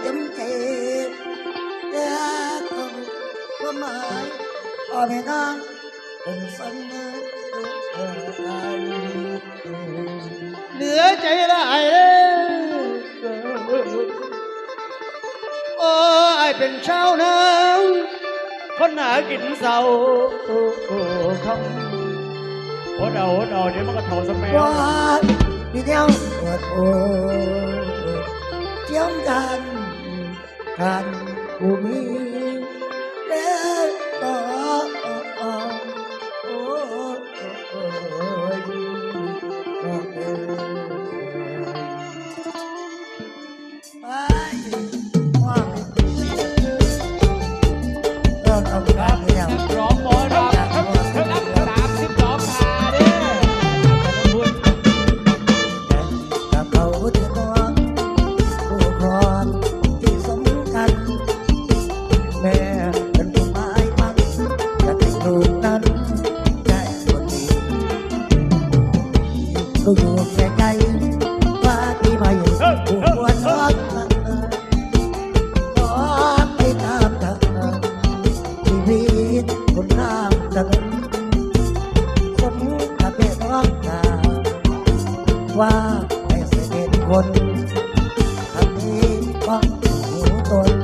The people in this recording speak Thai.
เต็มใจแต่คงก็หมาพ่อแม่นางเป็นสันนิษฐานเหลือใจละไล้โอ้ไอเป็นชาวนาคนหากินเสาคำโอ้เดาโอ้เดาเดี๋ยวมันก็เท่าสมัยว่าพี่เดียโอ้ กันผู้มีเดชต่อโอ้ยรัอ๋ไปว่ารักเอารับเนี่ยร้อง อยู่แก่ใจว่าที่ไม่หัวน้องพร้อมที่ตามทางชีวิตคนน้ำถนนสมกัเป็นร้องตาว่าไม่เสด็จคนทำนี้บัองหูตน